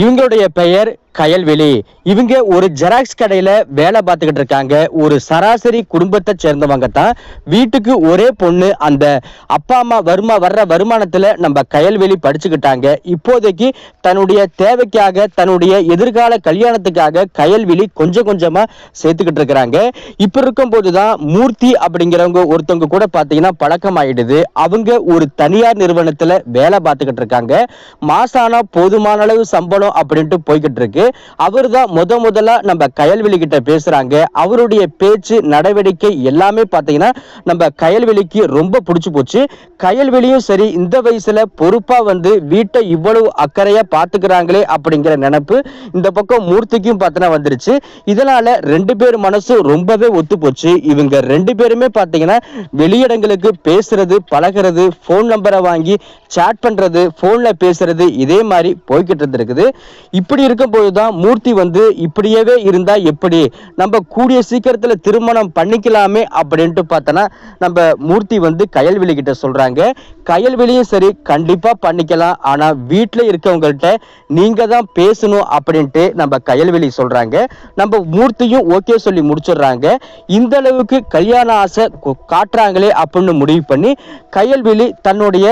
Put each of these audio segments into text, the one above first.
இவங்களுடைய பெயர் கயல்வெளி இவங்க ஒரு ஜெராக்ஸ் கடையில வேலை பார்த்துக்கிட்டு இருக்காங்க. ஒரு சராசரி குடும்பத்தை சேர்ந்தவங்க தான். வீட்டுக்கு ஒரே பொண்ணு அந்த அப்பா அம்மா வருமா வர்ற வருமானத்துல நம்ம கயல்வெளி படிச்சுக்கிட்டாங்க. இப்போதைக்கு தன்னுடைய தேவைக்காக தன்னுடைய எதிர்கால கல்யாணத்துக்காக கயல்வெளி கொஞ்சம் கொஞ்சமா சேர்த்துக்கிட்டு இருக்கிறாங்க. இப்ப இருக்கும்போது தான் மூர்த்தி அப்படிங்கிறவங்க ஒருத்தவங்க கூட பாத்தீங்கன்னா பழக்கமாயிடுது. அவங்க ஒரு தனியார் நிறுவனத்துல வேலை பார்த்துக்கிட்டு இருக்காங்க. மாசானா போதுமான அளவு சம்பளம் அப்படின்ட்டு போய்கிட்டு இருக்கு அவர் தான் முத முதலா நம்ம கயல்வெளி கிட்ட பேசுறாங்க. அவருடைய பேச்சு நடவடிக்கை எல்லாமே பார்த்தீங்கன்னா நம்ம கயல்வெளிக்கு ரொம்ப பிடிச்சி போச்சு. கயல்வெளியும் சரி இந்த வயசுல பொறுப்பா வந்து வீட்டை இவ்வளவு அக்கறையா பாத்துக்கிறாங்களே அப்படிங்கிற நினப்பு இந்த பக்கம் மூர்த்திக்கும் பார்த்தனா வந்துருச்சு. இதனால ரெண்டு பேர் மனசும் ரொம்பவே ஒத்து போச்சு. இவங்க ரெண்டு பேருமே பார்த்தீங்கன்னா வெளியிடங்களுக்கு பேசுறது பழகுறது ஃபோன் நம்பரை வாங்கி சாட் பண்றது போன்ல பேசுறது இதே மாதிரி போய்கிட்டு இருந்திருக்குது. இப்படி இருக்கும்போது தான் மூர்த்தி வந்து இப்படியவே இருந்தா எப்படி? நம்ம கூடிய சீக்கிரத்துல திருமணம் பண்ணிக்கலாமே அப்படின்ட்டு பார்த்தோன்னா நம்ம மூர்த்தி வந்து கயல்வெளி கிட்ட சொல்றாங்க. கயல்வெளியும் சரி கண்டிப்பா பண்ணிக்கலாம். ஆனா வீட்டில் இருக்கவங்கள்ட்ட நீங்க தான் பேசணும் அப்படின்ட்டு நம்ம கயல்வெளி சொல்றாங்க. நம்ம மூர்த்தியும் ஓகே சொல்லி முடிச்சிடுறாங்க. இந்த அளவுக்கு கல்யாண ஆசை காட்டுறாங்களே அப்படின்னு முடிவு பண்ணி கயல்வெளி தன்னுடைய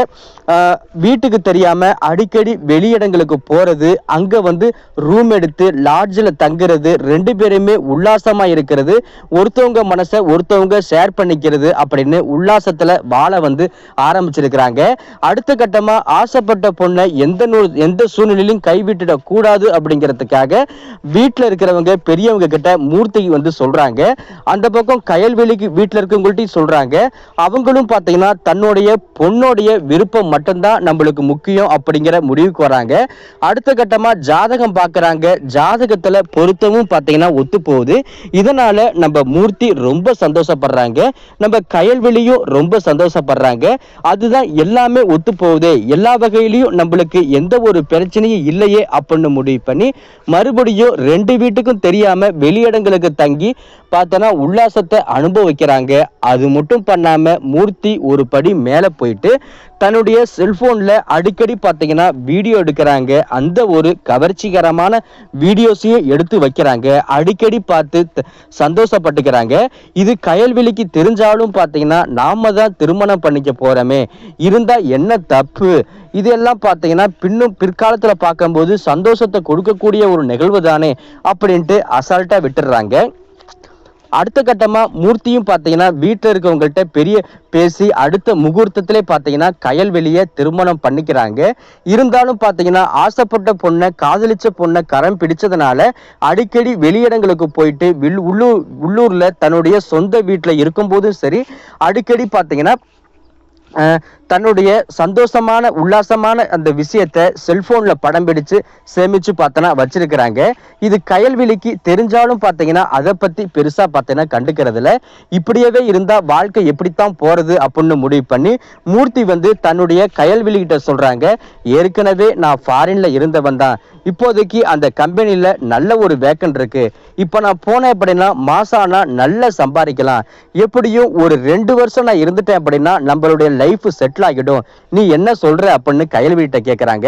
வீட்டுக்கு தெரியாம அடிக்கடி வெளியிடங்களுக்கு போறது அங்க வந்து ரூம் எடுத்து லாட்ஜில் தங்குறது ரெண்டு பேருமே உல்லாசமாக இருக்கிறது. ஒருத்தவங்க மனசை ஒருத்தவங்க ஷேர் பண்ணிக்கிறது அப்படின்னு உல்லாசத்தில் வாழ வந்து ஆரம்பிச்சிருக்கிறாங்க. அடுத்த கட்டமாக ஆசைப்பட்ட பொண்ணை எந்த நூ- எந்த சூழ்நிலையிலும் கைவிட்டுடக்கூடாது அப்படிங்கிறதுக்காக வீட்டில் இருக்கிறவங்க பெரியவங்க கிட்ட மூர்த்தி வந்து சொல்கிறாங்க அந்த பக்கம் கயல்வெளிக்கு வீட்டில் இருக்கவங்கள்ட்டையும் சொல்கிறாங்க அவங்களும் பார்த்தீங்கன்னா தன்னுடைய பொண்ணுடைய விருப்பம் மட்டும்தான் நம்மளுக்கு முக்கியம் அப்படிங்கிற முடிவுக்கு வராங்க. அடுத்த கட்ட கட்டமா ஜாதகம் பாக்குறாங்க ஜாதகத்துல பொருத்தமும் பாத்தீங்கன்னா ஒத்து போகுது இதனால நம்ம மூர்த்தி ரொம்ப சந்தோஷப்படுறாங்க. நம்ம கயல்வெளியும் ரொம்ப சந்தோஷப்படுறாங்க. அதுதான் எல்லாமே ஒத்து போகுது எல்லா வகையிலையும் நம்மளுக்கு எந்த ஒரு பிரச்சனையும் இல்லையே அப்படின்னு முடிவு பண்ணி மறுபடியும் ரெண்டு வீட்டுக்கும் தெரியாம வெளியிடங்களுக்கு தங்கி பார்த்தோன்னா உல்லாசத்தை அனுபவிக்கிறாங்க. அது மட்டும் பண்ணாம மூர்த்தி ஒரு படி மேலே போயிட்டு தன்னுடைய செல்போன்ல அடிக்கடி பார்த்தீங்கன்னா வீடியோ எடுக்கிறாங்க. அந்த ஒரு கவர்ச்சிகரமான வீடியோஸையும் எடுத்து வைக்கிறாங்க. அடிக்கடி பார்த்து த- சந்தோஷப்பட்டுக்கிறாங்க. இது கயல்வெளிக்கு தெரிஞ்சாலும் பார்த்தீங்கன்னா நாம தான் திருமணம் பண்ணிக்க போறோமே. இருந்தா என்ன தப்பு? இதெல்லாம் பார்த்தீங்கன்னா பின்னும் பிற்காலத்தில் பார்க்கும்போது சந்தோஷத்தை கொடுக்கக்கூடிய ஒரு நிகழ்வு தானே அப்படின்ட்டு அசால்ட்டாக விட்டுடுறாங்க. அடுத்த கட்டமா மூர்த்தியும் பார்த்தீங்கன்னா வீட்டில் இருக்கவங்கள்ட்ட பெரிய பேசி அடுத்த முகூர்த்தத்திலே பார்த்தீங்கன்னா கயல்வெளியை திருமணம் பண்ணிக்கிறாங்க. இருந்தாலும் பார்த்தீங்கன்னா ஆசைப்பட்ட பொண்ணை காதலிச்ச பொண்ணை கரம் பிடிச்சதுனால அடிக்கடி வெளியிடங்களுக்கு போயிட்டு வில் உள்ளூர் உள்ளூர்ல தன்னுடைய சொந்த வீட்டில் இருக்கும்போதும் சரி அடிக்கடி பார்த்தீங்கன்னா தன்னுடைய சந்தோஷமான உல்லாசமான அந்த விஷயத்தை செல்ஃபோனில் படம் பிடிச்சு சேமிச்சு பார்த்தனா வச்சிருக்கிறாங்க. இது கயல்விழிக்கு தெரிஞ்சாலும் பார்த்தீங்கன்னா அதை பற்றி பெருசாக பார்த்தீங்கன்னா கண்டுக்கிறதுல இப்படியவே இருந்தால் வாழ்க்கை எப்படித்தான் போகிறது அப்படின்னு முடிவு பண்ணி மூர்த்தி வந்து தன்னுடைய கயல்வெளி சொல்கிறாங்க ஏற்கனவே நான் ஃபாரின்ல இருந்தவன் தான். இப்போதைக்கு அந்த கம்பெனியில் நல்ல ஒரு வேக்கன் இருக்கு. இப்போ நான் போனேன் அப்படின்னா மாசம் ஆனால் நல்லா சம்பாதிக்கலாம். எப்படியும் ஒரு ரெண்டு வருஷம் நான் இருந்துட்டேன் அப்படின்னா நம்மளுடைய லைஃப் செட்டில் ஆகிடும். நீ என்ன சொல்ற அப்படின்னு கயல்விட்ட கேட்குறாங்க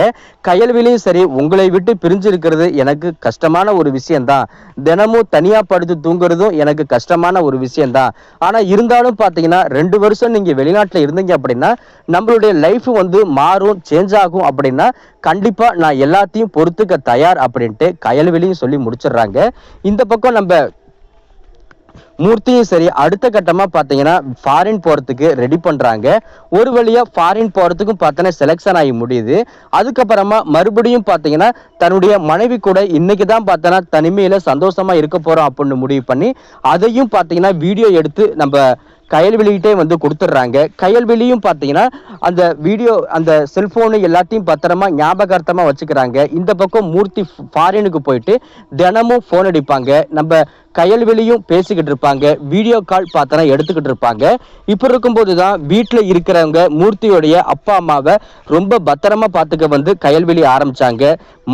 கயல்விலையும் சரி உங்களை விட்டு பிரிஞ்சு இருக்கிறது எனக்கு கஷ்டமான ஒரு விஷயம்தான். தினமும் தனியா படுத்து தூங்குறதும் எனக்கு கஷ்டமான ஒரு விஷயம்தான். ஆனா இருந்தாலும் பாத்தீங்கன்னா ரெண்டு வருஷம் நீங்க வெளிநாட்டில் இருந்தீங்க அப்படின்னா நம்மளுடைய லைஃப் வந்து மாறும் சேஞ்ச் ஆகும் அப்படின்னா கண்டிப்பா நான் எல்லாத்தையும் பொறுத்துக்க தயார் அப்படின்ட்டு கயல்வெளியும் சொல்லி முடிச்சிடுறாங்க. இந்த பக்கம் நம்ம மூர்த்தியும் சரி அடுத்த கட்டமா பாத்தீங்கன்னா ஃபாரின் போறதுக்கு ரெடி பண்றாங்க. ஒரு வழியா ஃபாரின் போறதுக்கும் பார்த்தோன்னா செலெக்ஷன் ஆகி முடியுது. அதுக்கப்புறமா மறுபடியும் பாத்தீங்கன்னா தன்னுடைய மனைவி கூட இன்னைக்கு தான் பார்த்தோன்னா தனிமையில சந்தோஷமா இருக்க போறோம் அப்படின்னு முடிவு பண்ணி அதையும் பார்த்தீங்கன்னா வீடியோ எடுத்து நம்ம கயல்வெளிகிட்டே வந்து கொடுத்துட்றாங்க. கயல்வெளியும் பார்த்தீங்கன்னா அந்த வீடியோ அந்த செல்போனு எல்லாத்தையும் பத்திரமா ஞாபகார்த்தமாக வச்சுக்கிறாங்க. இந்த பக்கம் மூர்த்தி ஃபாரினுக்கு போயிட்டு தினமும் ஃபோன் அடிப்பாங்க. நம்ம கயல்வெளியும் பேசிக்கிட்டு இருப்பாங்க வீடியோ கால் பார்த்தனா எடுத்துக்கிட்டு இருப்பாங்க. இப்போ இருக்கும்போது தான் வீட்டில் இருக்கிறவங்க மூர்த்தியோடைய அப்பா அம்மாவை ரொம்ப பத்திரமா பார்த்துக்க வந்து கயல்வெளி ஆரம்பிச்சாங்க.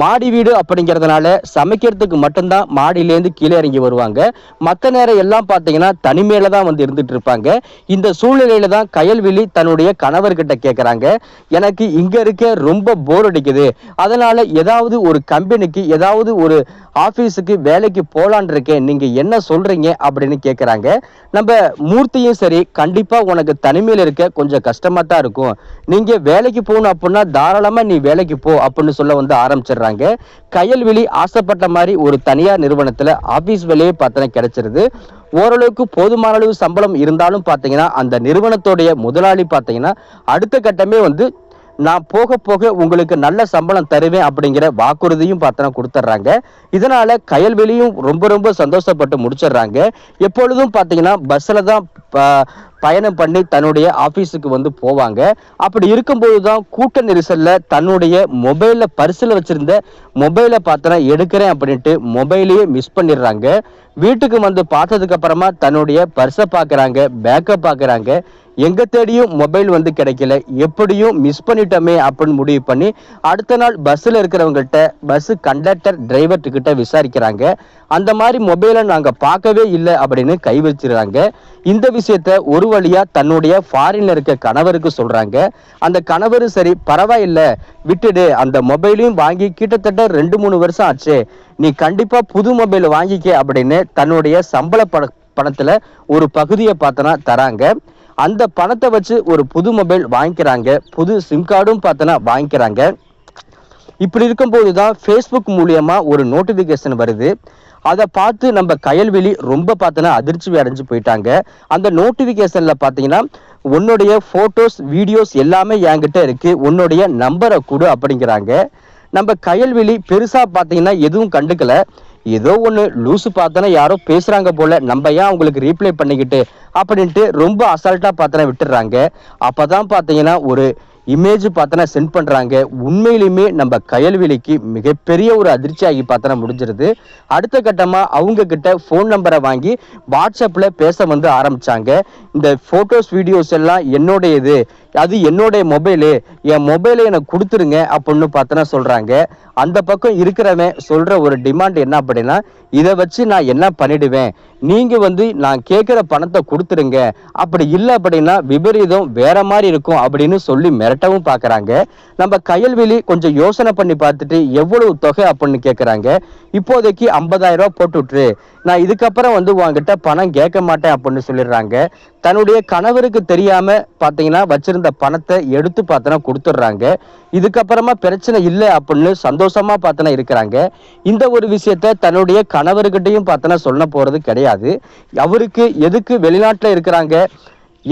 மாடி வீடு அப்படிங்கிறதுனால சமைக்கிறதுக்கு மட்டும்தான் மாடியிலேருந்து கீழே இறங்கி வருவாங்க. மற்ற நேரம் எல்லாம் பார்த்தீங்கன்னா தனிமையில தான் வந்து இருந்துட்டு இருப்பாங்க. இந்த சூழ்நிலையில தான் கயல்வெளி தன்னுடைய கணவர்கிட்ட கேட்குறாங்க எனக்கு இங்கே இருக்க ரொம்ப போர் அடிக்குது. அதனால ஏதாவது ஒரு கம்பெனிக்கு ஏதாவது ஒரு ஆஃபீஸுக்கு வேலைக்கு போகலான் இருக்கேன். நீங்கள் என்ன சொல்கிறீங்க அப்படின்னு கேட்குறாங்க நம்ம மூர்த்தியும் சரி கண்டிப்பாக உனக்கு தனிமையில் இருக்க கொஞ்சம் கஷ்டமாக தான் இருக்கும். நீங்கள் வேலைக்கு போகணும் அப்படின்னா தாராளமாக நீ வேலைக்கு போ அப்படின்னு சொல்ல வந்து ஆரம்பிச்சிடுறாங்க. கையல்வெளி ஆசைப்பட்ட மாதிரி ஒரு தனியார் நிறுவனத்தில் ஆஃபீஸ் வேலையே பார்த்தனா கிடைச்சிருது. ஓரளவுக்கு போதுமான அளவு சம்பளம் இருந்தாலும் பார்த்தீங்கன்னா அந்த நிறுவனத்துடைய முதலாளி பார்த்தீங்கன்னா அடுத்த கட்டமே வந்து நான் போக போக உங்களுக்கு நல்ல சம்பளம் தருவேன் அப்படிங்கிற வாக்குறுதியும் பார்த்தனா கொடுத்துட்றாங்க. இதனால் கயல்வெளியும் ரொம்ப ரொம்ப சந்தோஷப்பட்டு முடிச்சிடுறாங்க. எப்பொழுதும் பார்த்தீங்கன்னா பஸ்ஸில் தான் ப- பயணம் பண்ணி தன்னுடைய ஆஃபீஸுக்கு வந்து போவாங்க. அப்படி இருக்கும்போது தான் கூட்ட நெரிசலில் தன்னுடைய மொபைலில் பர்ஸில் வச்சுருந்த மொபைலை பார்த்தனா எடுக்கிறேன் அப்படின்ட்டு மொபைலையே மிஸ் பண்ணிடுறாங்க. வீட்டுக்கு வந்து பார்த்ததுக்கப்புறமா தன்னுடைய பர்ஸை பார்க்குறாங்க பேக்கை பார்க்குறாங்க எங்க தேடியும் மொபைல் வந்து கிடைக்கல. எப்படியும் மிஸ் பண்ணிட்டோமே அப்படின்னு முடிவு பண்ணி அடுத்த நாள் பஸ்ஸில் இருக்கிறவங்கள்ட்ட பஸ் கண்டக்டர் டிரைவர் கிட்ட விசாரிக்கிறாங்க. அந்த மாதிரி மொபைலை நாங்கள் பார்க்கவே இல்லை அப்படின்னு கை வச்சிடுறாங்க இந்த விஷயத்த ஒரு வழியா தன்னுடைய ஃபாரின்ல இருக்க கணவருக்கு சொல்றாங்க. அந்த கணவர் சரி பரவாயில்ல விட்டுடு அந்த மொபைலையும் வாங்கி கிட்டத்தட்ட ரெண்டு மூணு வருஷம் ஆச்சு. நீ கண்டிப்பா புது மொபைல் வாங்கிக்க அப்படின்னு தன்னுடைய சம்பள பண பணத்துல ஒரு பகுதியை பார்த்தனா தராங்க. அந்த பணத்தை வச்சு ஒரு புது மொபைல் வாங்கிக்கிறாங்க. புது சிம் கார்டும் பார்த்தோன்னா வாங்கிக்கிறாங்க. இப்படி இருக்கும்போது தான் ஃபேஸ்புக் மூலியமாக ஒரு நோட்டிஃபிகேஷன் வருது. அதை பார்த்து நம்ம கயல்வெளி ரொம்ப பார்த்தோன்னா அதிர்ச்சி அடைஞ்சு போயிட்டாங்க. அந்த நோட்டிஃபிகேஷனில் பார்த்தீங்கன்னா உன்னுடைய ஃபோட்டோஸ் வீடியோஸ் எல்லாமே என்கிட்ட இருக்குது உன்னுடைய நம்பரை கொடு அப்படிங்கிறாங்க. நம்ம கயல்வெளி பெருசாக பார்த்தீங்கன்னா எதுவும் கண்டுக்கல. ஏதோ ஒன்று லூசு பார்த்தோன்னா யாரோ பேசுகிறாங்க போல நம்ம ஏன் அவங்களுக்கு ரீப்ளை பண்ணிக்கிட்டு அப்படின்ட்டு ரொம்ப அசால்ட்டா விட்டுறாங்க விட்டுடுறாங்க. அப்பதான் பார்த்தீங்கன்னா ஒரு இமேஜ் பார்த்தனா சென்ட் பண்ணுறாங்க உண்மையிலுமே நம்ம கயல்வெளிக்கு மிகப்பெரிய ஒரு அதிர்ச்சியாகி பார்த்தனா முடிஞ்சிருது. அடுத்த கட்டமாக அவங்கக்கிட்ட ஃபோன் நம்பரை வாங்கி வாட்ஸ்அப்பில் பேச வந்து ஆரம்பிச்சாங்க. இந்த ஃபோட்டோஸ் வீடியோஸ் எல்லாம் என்னுடையது. அது என்னுடைய மொபைலு என் மொபைலை எனக்கு கொடுத்துருங்க அப்படின்னு பார்த்தனா சொல்கிறாங்க அந்த பக்கம் இருக்கிறவன் சொல்கிற ஒரு டிமாண்ட் என்ன அப்படின்னா இதை வச்சு நான் என்ன பண்ணிடுவேன்? நீங்கள் வந்து நான் கேட்குற பணத்தை கொடுத்துருங்க. அப்படி இல்லை அப்படின்னா விபரீதம் வேற மாதிரி இருக்கும் அப்படின்னு சொல்லி மிரட்டவும் பார்க்குறாங்க. நம்ம கயல்வெளி கொஞ்சம் யோசனை பண்ணி பார்த்துட்டு எவ்வளவு தொகை அப்படின்னு கேட்குறாங்க. இப்போதைக்கு ஐம்பதாயிரம் ரூபா போட்டு விட்டுரு நான் இதுக்கப்புறம் வந்து உங்ககிட்ட பணம் கேட்க மாட்டேன் அப்படின்னு சொல்லிடுறாங்க. தன்னுடைய கணவருக்கு தெரியாம பாத்தீங்கன்னா வச்சிருந்த பணத்தை எடுத்து பார்த்தனா கொடுத்துட்றாங்க. இதுக்கப்புறமா பிரச்சனை இல்லை அப்படின்னு சந்தோஷமா பார்த்தனா இருக்கிறாங்க. இந்த ஒரு விஷயத்த தன்னுடைய கணவர்கிட்டையும் பார்த்தனா சொல்ல போறது கிடையாது. அவருக்கு எதுக்கு வெளிநாட்டில் இருக்கிறாங்க?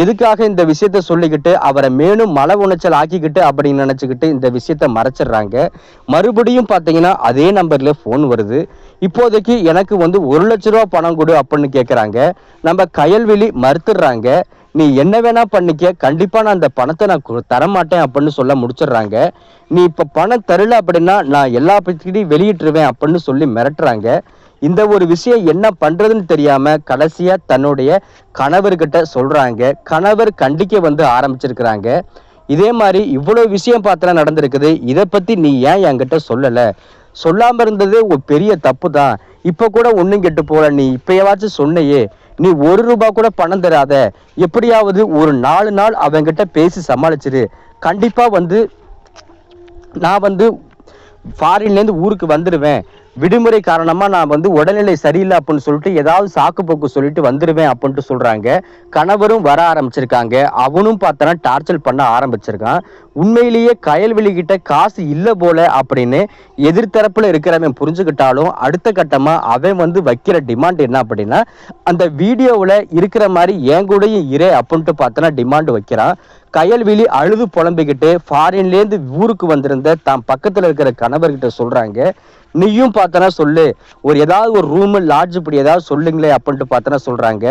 எதுக்காக இந்த விஷயத்த சொல்லிக்கிட்டு அவரை மேலும் மன உளைச்சல் ஆக்கிக்கிட்டு அப்படின்னு நினச்சிக்கிட்டு இந்த விஷயத்த மறைச்சிடுறாங்க? மறுபடியும் பார்த்தீங்கன்னா அதே நம்பர்ல ஃபோன் வருது. இப்போதைக்கு எனக்கு வந்து ஒரு லட்ச ரூபா பணம் கொடு அப்படின்னு கேட்குறாங்க நம்ம கயல்வெளி மறுத்துடுறாங்க. நீ என்ன வேணா பண்ணிக்க கண்டிப்பா நான் அந்த பணத்தை நான் தரமாட்டேன் அப்படின்னு சொல்ல முடிச்சிடுறாங்க. நீ இப்போ பணம் தரல அப்படின்னா நான் எல்லா பத்திரிக்கையும் வெளியிட்டுருவேன் அப்படின்னு சொல்லி மிரட்டுறாங்க. இந்த ஒரு விஷயம் என்ன பண்றதுன்னு தெரியாம கடைசியா தன்னுடைய கணவர்கிட்ட சொல்றாங்க. கணவர் கண்டிக்க வந்து ஆரம்பிச்சிருக்கிறாங்க. இதே மாதிரி இவ்வளவு விஷயம் பார்த்தா நடந்திருக்குது. இதை பத்தி நீ ஏன் என்கிட்ட சொல்லல? சொல்லாம இருந்தது ஒரு பெரிய தப்பு தான். இப்ப கூட ஒன்றும் கெட்டு போல நீ. இப்பயாச்சும் சொன்னையே. நீ ஒரு ரூபா கூட பணம் தராத. எப்படியாவது ஒரு நாலு நாள் அவங்கிட்ட பேசி சமாளிச்சிரு. கண்டிப்பா வந்து நான் வந்து ஃபாரின்லேருந்து ஊருக்கு வந்துடுவேன் விடுமுறை காரணமாக நான் வந்து உடல்நிலை சரியில்லை அப்படின்னு சொல்லிட்டு ஏதாவது சாக்கு போக்கு சொல்லிட்டு வந்துடுவேன் அப்படின்ட்டு சொல்கிறாங்க கணவரும் வர ஆரம்பிச்சிருக்காங்க. அவனும் பார்த்தனா டார்ச்சர் பண்ண ஆரம்பிச்சிருக்கான். உண்மையிலேயே கயல்வெளி கிட்ட காசு இல்லை போல அப்படின்னு எதிர்த்தரப்பில் இருக்கிறவன் புரிஞ்சுக்கிட்டாலும் அடுத்த கட்டமாக அவன் வந்து வைக்கிற டிமாண்ட் என்ன அப்படின்னா அந்த வீடியோவில் இருக்கிற மாதிரி என் கூடயும் இரு அப்படின்ட்டு பார்த்தனா டிமாண்ட் வைக்கிறான். கயல்விழி அழுது புலம்பிக்கிட்டு ஃபாரின்லேருந்து ஊருக்கு வந்திருந்த தான் பக்கத்தில் இருக்கிற கணவர்கிட்ட சொல்கிறாங்க நீயும் பார்த்தனா சொல்லு. ஒரு ஏதாவது ஒரு ரூமு லாட்ஜ் இப்படி ஏதாவது சொல்லுங்களே அப்படின்ட்டு பார்த்தனா சொல்கிறாங்க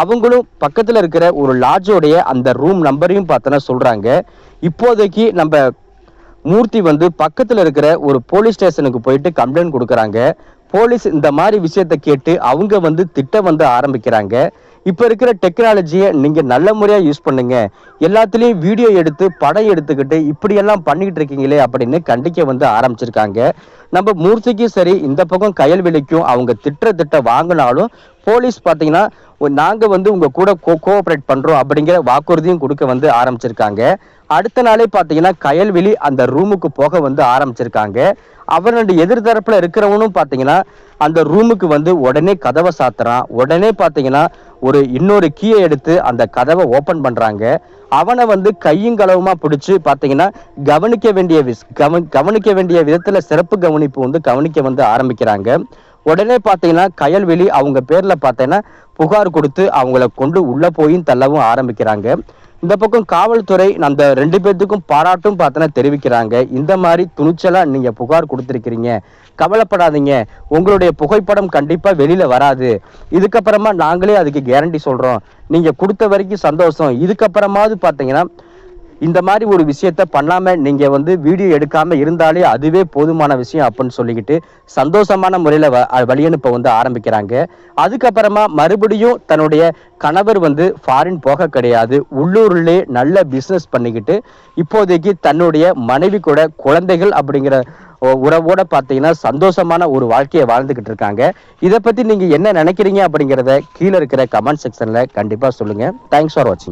அவங்களும் பக்கத்தில் இருக்கிற ஒரு லாட்ஜோடைய அந்த ரூம் நம்பரையும் பார்த்தனா சொல்கிறாங்க இப்போதைக்கு நம்ம மூர்த்தி வந்து பக்கத்தில் இருக்கிற ஒரு போலீஸ் ஸ்டேஷனுக்கு போயிட்டு கம்ப்ளைண்ட் கொடுக்குறாங்க. போலீஸ் இந்த மாதிரி விஷயத்தை கேட்டு அவங்க வந்து திட்டம் வந்து ஆரம்பிக்கிறாங்க. இப்போ இருக்கிற டெக்னாலஜியை நீங்கள் நல்ல முறையாக யூஸ் பண்ணுங்க. எல்லாத்துலேயும் வீடியோ எடுத்து படம் எடுத்துக்கிட்டு இப்படியெல்லாம் பண்ணிக்கிட்டு இருக்கீங்களே அப்படின்னு கண்டிக்க வந்து ஆரம்பிச்சிருக்காங்க. நம்ம மூர்த்திக்கும் சரி இந்த பக்கம் கயல்வெளிக்கும் அவங்க திட்ட திட்ட வாங்கினாலும் போலீஸ் பார்த்தீங்கன்னா நாங்கள் வந்து உங்கள் கூட கோ கோஆப்ரேட் பண்ணுறோம் அப்படிங்கிற வாக்குறுதியும் கொடுக்க வந்து ஆரம்பிச்சிருக்காங்க. அடுத்த நாளே பார்த்தீங்கன்னா கயல்வெளி அந்த ரூமுக்கு போக வந்து ஆரம்பிச்சிருக்காங்க. அவனுடைய எதிர்தரப்பில் இருக்கிறவனும் பார்த்தீங்கன்னா அந்த ரூமுக்கு வந்து உடனே கதவை சாத்துறான். உடனே பார்த்தீங்கன்னா ஒரு இன்னொரு கீயை எடுத்து அந்த கதவை ஓப்பன் பண்ணுறாங்க அவனை வந்து கையும் களவுமா பிடிச்சி பார்த்தீங்கன்னா கவனிக்க வேண்டிய விஷ் கவ கவனிக்க வேண்டிய விதத்தில் சிறப்பு கவனிப்பு வந்து கவனிக்க வந்து ஆரம்பிக்கிறாங்க. உடனே பார்த்தீங்கன்னா கயல்வெளி அவங்க பேரில் பார்த்தீங்கன்னா புகார் கொடுத்து அவங்கள கொண்டு உள்ளே போயும் தள்ளவும் ஆரம்பிக்கிறாங்க. இந்த பக்கம் காவல்துறை அந்த ரெண்டு பேர்த்துக்கும் பாராட்டும் பார்த்தோன்னா தெரிவிக்கிறாங்க. இந்த மாதிரி துணிச்சலாக நீங்கள் புகார் கொடுத்துருக்கிறீங்க. கவலைப்படாதீங்க. உங்களுடைய புகைப்படம் கண்டிப்பாக வெளியில் வராது. இதுக்கப்புறமா நாங்களே அதுக்கு கேரண்டி சொல்கிறோம் நீங்கள் கொடுத்த வரைக்கும் சந்தோஷம். இதுக்கப்புறமாவது பார்த்தீங்கன்னா இந்த மாதிரி ஒரு விஷயத்த பண்ணாமல் நீங்கள் வந்து வீடியோ எடுக்காமல் இருந்தாலே அதுவே போதுமான விஷயம் அப்படின்னு சொல்லிக்கிட்டு சந்தோஷமான முறையில் வ- வழியனுப்பை வழியனுப்ப வந்து ஆரம்பிக்கிறாங்க. அதுக்கப்புறமா மறுபடியும் தன்னுடைய கணவர் வந்து ஃபாரின் போக கிடையாது. உள்ளூர்லேயே நல்ல பிஸ்னஸ் பண்ணிக்கிட்டு இப்போதைக்கு தன்னுடைய மனைவி கூட குழந்தைகள் அப்படிங்கிற உறவோட பார்த்தீங்கன்னா சந்தோஷமான ஒரு வாழ்க்கையை வாழ்ந்துகிட்டு இருக்காங்க. இதை பற்றி நீங்கள் என்ன நினைக்கிறீங்க அப்படிங்கிறத கீழே இருக்கிற கமெண்ட் செக்ஷனில் கண்டிப்பாக சொல்லுங்கள் தேங்க்ஸ் ஃபார் வாட்சிங்